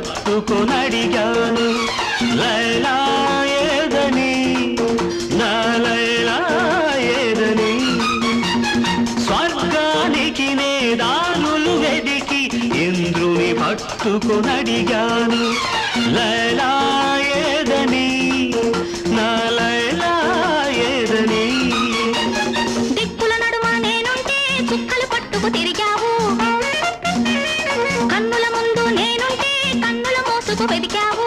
పట్టుకొనడిగాను లైలా ఏదని నా లైలా ఏదని. స్వర్గానికి నే దారులు వెదికి ఇంద్రుని పట్టుకొనడిగాను లైలా వెతుకు వెతికావు